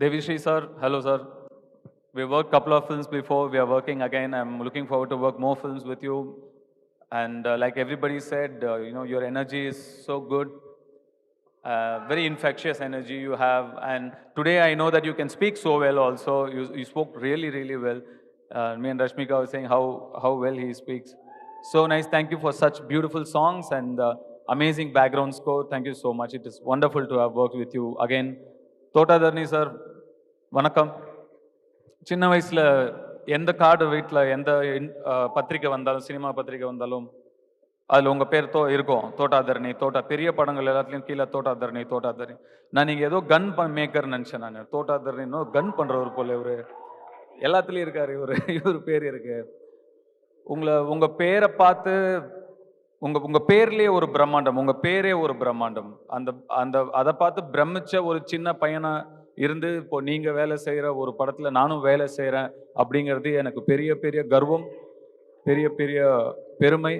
Devishri sir, hello sir. We worked couple of films before. We are working again. I'm looking forward to work more films with you. And uh, like everybody said, uh, you know, your energy is so good. Uh, very infectious energy you have. And today I know that you can speak so well also. You, you spoke really, really well. Uh, me and Rashmika were saying how, how well he speaks. So nice. Thank you for such beautiful songs and uh, amazing background score. Thank you so much. It is wonderful to have worked with you again. Tota Dharni sir, வணக்கம். சின்ன வயசில் எந்த card வீட்டில் எந்த பத்திரிக்கை வந்தாலும் cinema பத்திரிக்கை வந்தாலும் அதில் உங்கள் பேர் தோ இருக்கும். தோட்டாதரணி தோட்டா பெரிய படங்கள் எல்லாத்துலேயும் கீழே தோட்டாதரணி தோட்டாதரணி. நான் நீங்கள் ஏதோ கன் மேக்கர் நினச்சேன் நான். தோட்டாதரணின்னு கன் பண்ணுறவர் போல் இவர். எல்லாத்துலேயும் இருக்கார் இவர். இவர் பேர் இருக்கு. உங்களை உங்கள் பேரை பார்த்து உங்கள் உங்கள் பேர்லேயே ஒரு பிரம்மாண்டம் உங்கள் பேரே ஒரு பிரம்மாண்டம். அந்த அந்த அதை பார்த்து பிரமிச்ச ஒரு சின்ன பையனை இருந்து இப்போ நீங்கள் வேலை செய்கிற ஒரு படத்தில் நானும் வேலை செய்கிறேன் அப்படிங்கிறது எனக்கு பெரிய பெரிய கர்வம் பெரிய பெரிய பெருமை.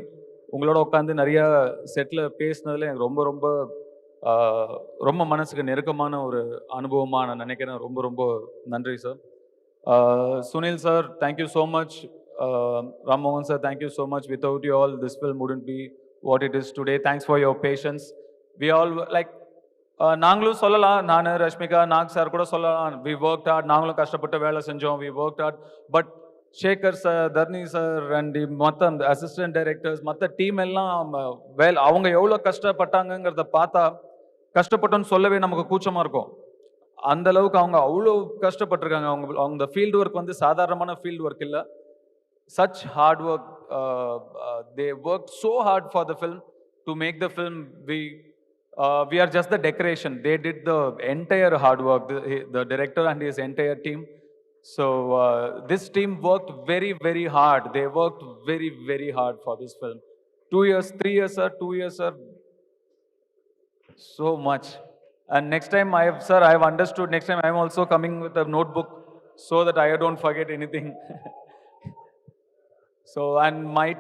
உங்களோட உட்காந்து நிறையா செட்டில் பேசினதில் எனக்கு ரொம்ப ரொம்ப ரொம்ப மனசுக்கு நெருக்கமான ஒரு அனுபவமாக நான் நினைக்கிறேன். ரொம்ப ரொம்ப நன்றி sir. Sunil sir thank you so much Rammohan sir thank you so much without you all this will not be what it is today thanks for your patience we all like நாங்களும் சொல்லலாம். நான் Rashmika knock sir கூட சொல்லலாம். We work heart நாங்களும் கஷ்டப்பட்டு வேலை செஞ்சோம். We work hard but Sekar sir Tharani sir and மற்ற அந்த அசிஸ்டன்ட் டைரக்டர்ஸ் மற்ற டீம் எல்லாம் வேல் அவங்க எவ்வளோ கஷ்டப்பட்டாங்கங்கிறத பார்த்தா கஷ்டப்பட்டோன்னு சொல்லவே நமக்கு கூச்சமாக இருக்கும். அந்த அளவுக்கு அவங்க அவ்வளோ கஷ்டப்பட்டிருக்காங்க. அவங்க அவங்க ஃபீல்டு ஒர்க் வந்து சாதாரணமான ஃபீல்டு ஒர்க் இல்லை. Such hard work they work so hard for the film to make the film we uh, we are just the decoration. They did the entire hard work. The, the director and his entire team. So uh, this team worked very very hard. They worked very very hard for this film. Two years, three years, sir. Two years, sir. So much. And next time, I have, sir, I have understood. Next time, I am also coming with a notebook so that I don't forget anything. so, and my team.